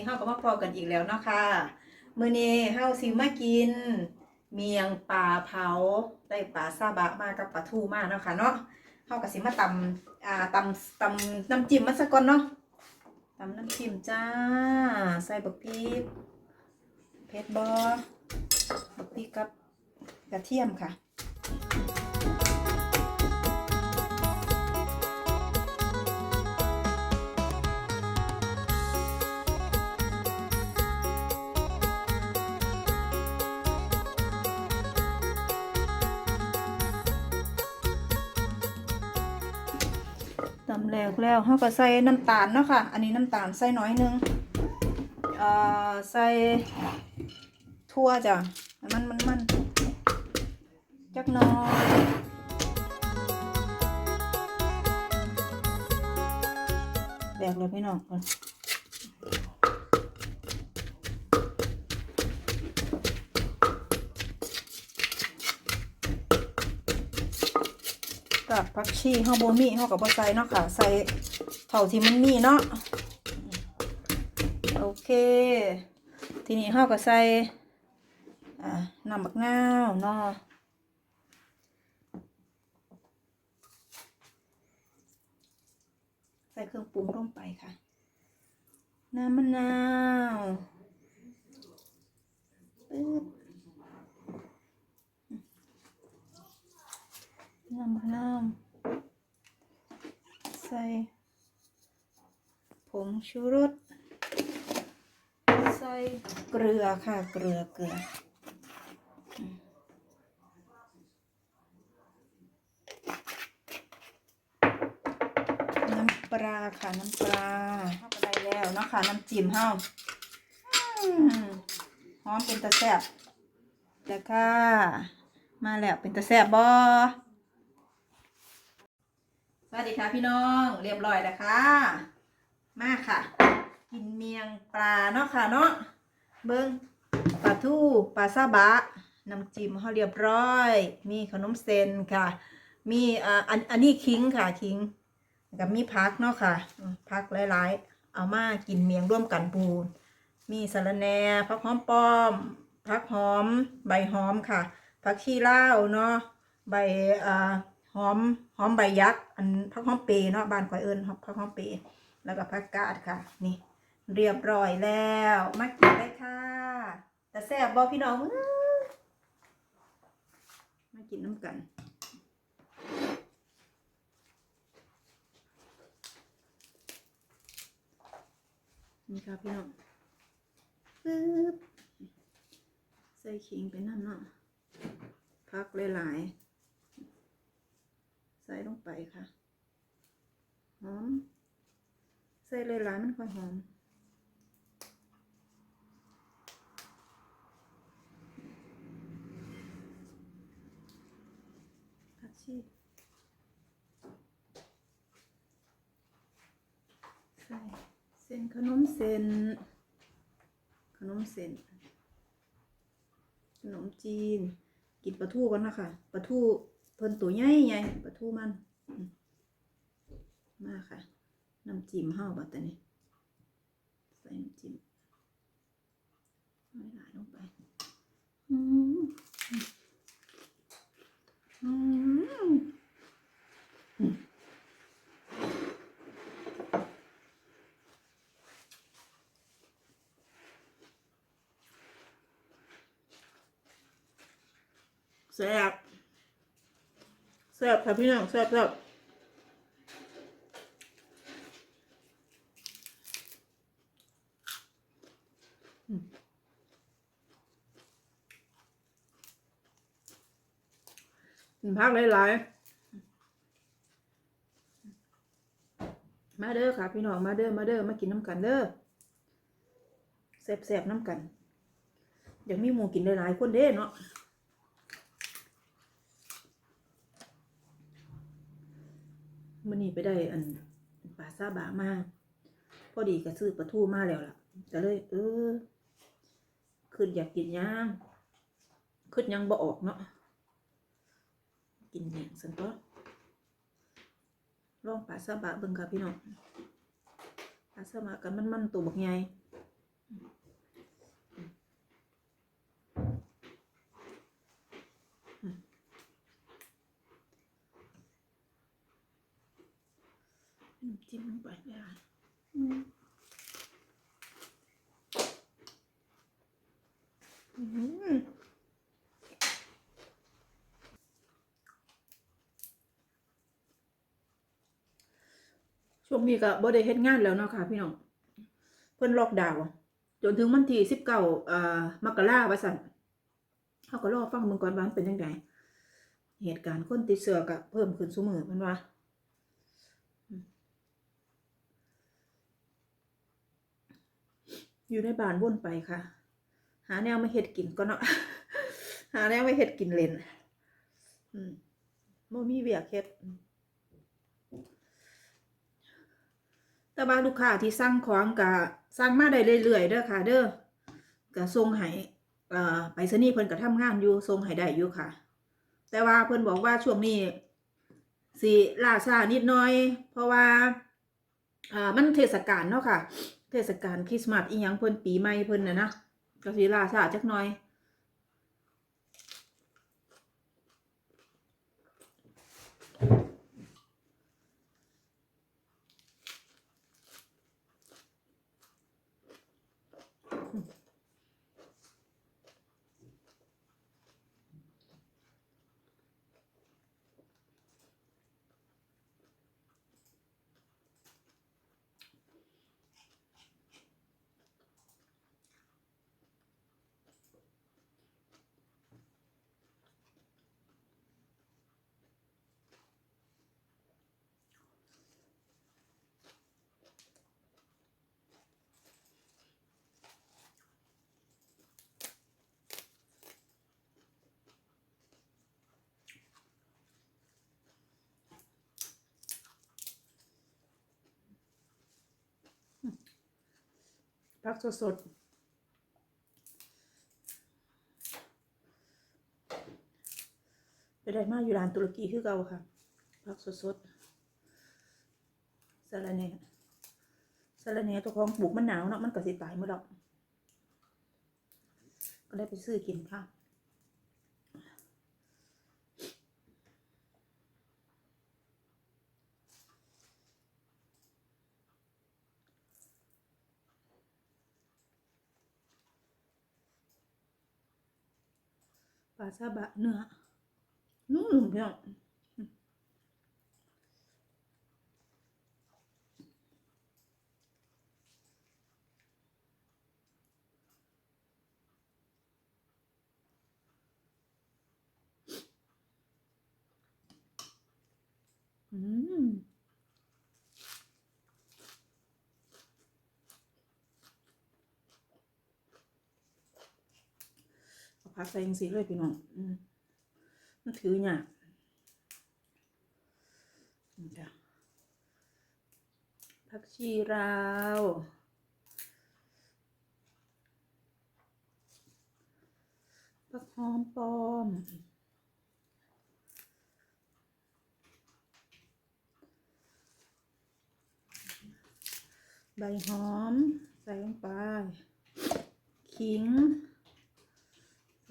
นี้เฮาก็มาพอกันอีกแล้วเนาะค่ะมื้อนี้เฮาสิมากิน เมียงปลาเผาได้ปลาซาบะมากับปลาทูมาเนาะค่ะเนาะเฮาก็สิมาตำอ่าตำตำน้ำจิ้มมันซะก่อนเนาะตำน้ำจิ้มจ้า ใส่บักพริกเผ็ดบ่บักพริกกับกระเทียมค่ะ แหลกแล้วเขาก็ใส่น้ำตาลเนาะค่ะ อันนี้น้ำตาลใส่น้อยนึงเอ่อใส่ทั่วจ้ะ มันมันมันจักน้อยแบกเลยพี่น้องก่อน ผักชีเฮาบ่มีเฮาก็บ่ใส่เนาะค่ะ ใส่เท่าที่มันมีเนาะโอเค ทีนี้เฮาก็ใส่อ่าน้ำบักนาวเนาะใส่เครื่องปรุงลงไปค่ะ น้ำมะนาวปึ๊บน้ำมะนาว ใส่ผงชูรส ใส่เกลือค่ะ เกลือเกลือ น้ำปลาค่ะ น้ำปลาเข้าไปแล้วเนาะค่ะ น้ำจิ้มเฮาหอมเป็นตะแซบแล้วค่ะ มาแล้วเป็นตะแซบบอ สวัสดีค่ะพี่น้องเรียบร้อยแล้วค่ะมาค่ะ กินเมียงปลาเนาะค่ะเนาะเบิ้งปลาทูปลาซาบะน้ำจิ้มเขาเรียบร้อย มีขนมเส้นค่ะ มีอ่าอันอันนี้คิงค่ะคิงกับมีพักเนาะค่ะพักหลายๆ เอามากินเมียงร่วมกันปูนมีสะระแหน่ผักหอมป้อมผักหอม ใบหอมค่ะผักชีเล่าเนาะใบอ่า หอมหอมใบยักษ์อันผักหอมเปย์เนาะบ้านข่อยเอิญผักหอมเปย์แล้วก็ผักกาดค่ะ นี่ เรียบร้อยแล้วมากินเลยค่ะแต่แซ่บบอพี่น้องมากินน้ำกันนี่ค่ะพี่น้องปึ๊บใส่ขิงไปนั่นเนาะพักหลายๆ ส่ลงไปค่ะ หอม ใส่เลยหลายมันค่อยหอม ผักชีใส่เส้นขนมเส้น ขนมเส้น ขนมจีน กินปลาทูกันนะคะปลาทู เพิ่นตัวใหญ่ใหญ่ปลาทูมันมาค่ะน้ำจิ้มห้าบัดแต่นี้ใส่น้ำจิ้มหลายลงไปอืมอืมแซ่บ แซ่บค่ะพี่น้องแซ่บแซ่บกินพักหลายๆ มาเด้อค่ะ พี่น้องมาเด้อมาเด้อมากินน้ำกันเด้อแซ่บๆน้ำกันเดี๋ยวมีหมูกินหลายๆคนเด้เนาะ มื่อนี้ไปได้อันปลาซาบะมาพอดีก็ซื้อปลาทูมาแล้วล่ะก็เลย เออขึ้นอยากกินย่างขึ้นยังบ่ออกเนาะกินอย่างสันก็ลองปลาซาบะเบิ่งค่ะพี่น้องปลาซาบะกันมันมันๆตัวบักใหญ่ น้ำจิ้มลงไปเลยอะอืมช่วงนี้ก็บ่ได้เฮ็ดงานแล้วเนาะค่ะ พี่น้อง เพิ่นล็อกดาวน์จนถึงวันที่สิบเก้าอ่ามกราว่าซั่นเขาก็รอฟังมืองก่อนว่ามันเป็นจังไดเหตุการณ์คนติดเชื้อก็เพิ่มขึ้นซุมือมันว่า อยู่ในบ้านวนไปค่ะ หาแนวมาเฮ็ดกินก็เนาะหาแนวมาเฮ็ดกินเล่นอืมบ่มีเวียกเฮ็ดแต่ว่าลูกค้าที่สั่งของก็สั่งมาได้เรื่อยๆเด้อค่ะ เด้อก็ส่งให้ไปรษณีย์เพิ่นก็ทำงานอยู่ส่งให้ได้อยู่ค่ะ แต่ว่าเพิ่นบอกว่าช่วงนี้สิล่าช้านิดน่อย เพราะว่า อ่ามันเทศกาลเนาะค่ะ เทศกาลคริสต์มาสอีหยังเพิ่นปีใหม่เพิ่นน่ะนะก็สิล่าช้าจักหน่อย ผักสดๆไปได้มากอยู่ร้านตุรกีคือเก่าค่ะผักสดๆสะระแหน่สะระแหน่ตัวของปลูกมันหนาวเนาะมันก็สิตายเมดดอกก็ได้ไปซื้อกินค่ะ ปลาซาบะเนื้อนุ่มๆพี่น้องอืม เอาผักใส่ยังสีเลยพี่น้องอืมมันถือเนี่ยากนี่จ้ะผักชีราวผักหอมปลอมใบหอม ใส่ลงไป ขิงใ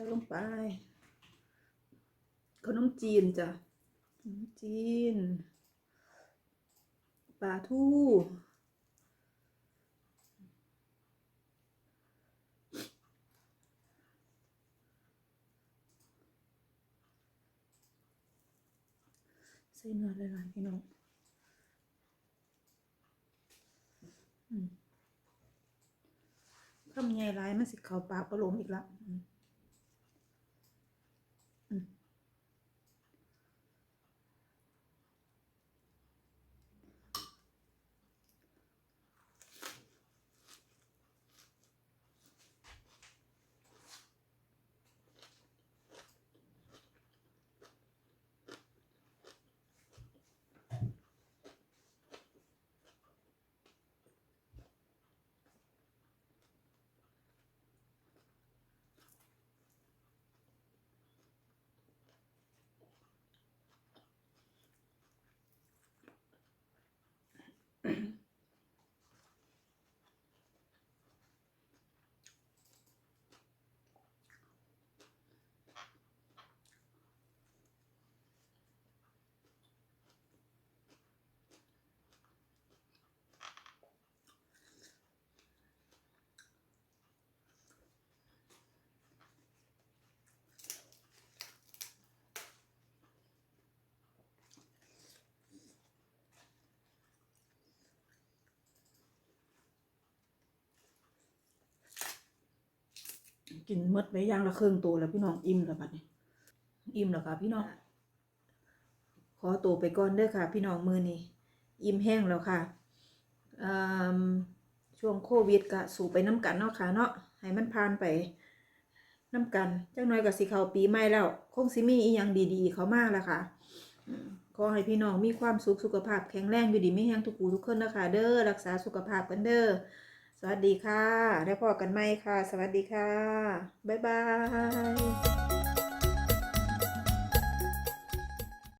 ส่ลงไป ขนมจีนจ้ะขนมจีนปลาทูใส่เนื้อหลายๆพี่น้องคำใหญ่ร้ายมันสิเขาปากประโลมอีกละ mm-hmm. กินหมดไปอย่างละครึ่งตัวแล้วพี่น้องอิ่มแล้วบัดนี้ อิ่มแล้วค่ะ พี่น้อง ขอตัวไปก่อนเด้อค่ะ พี่น้องมือนี้อิ่มแห้งแล้วค่ะอืมช่วงโควิดก็สู่ไปน้ำกันเนาะค่ะเนาะให้มันผ่านไปน้ำกันจังน้อยก็สิเข้าปีใหม่แล้ว คงสิมีอีหยังดีๆ เขามาแล้วค่ะอืมขอให้พี่น้องมีความสุขสุขภาพแข็งแรงอยู่ดีไม่แห้งทุกหูทุกคนนะคะเด้อรักษาสุขภาพกันเด้อ สวัสดีค่ะได้พอกันไหมค่ะ สวัสดีค่ะ บ๊ายบาย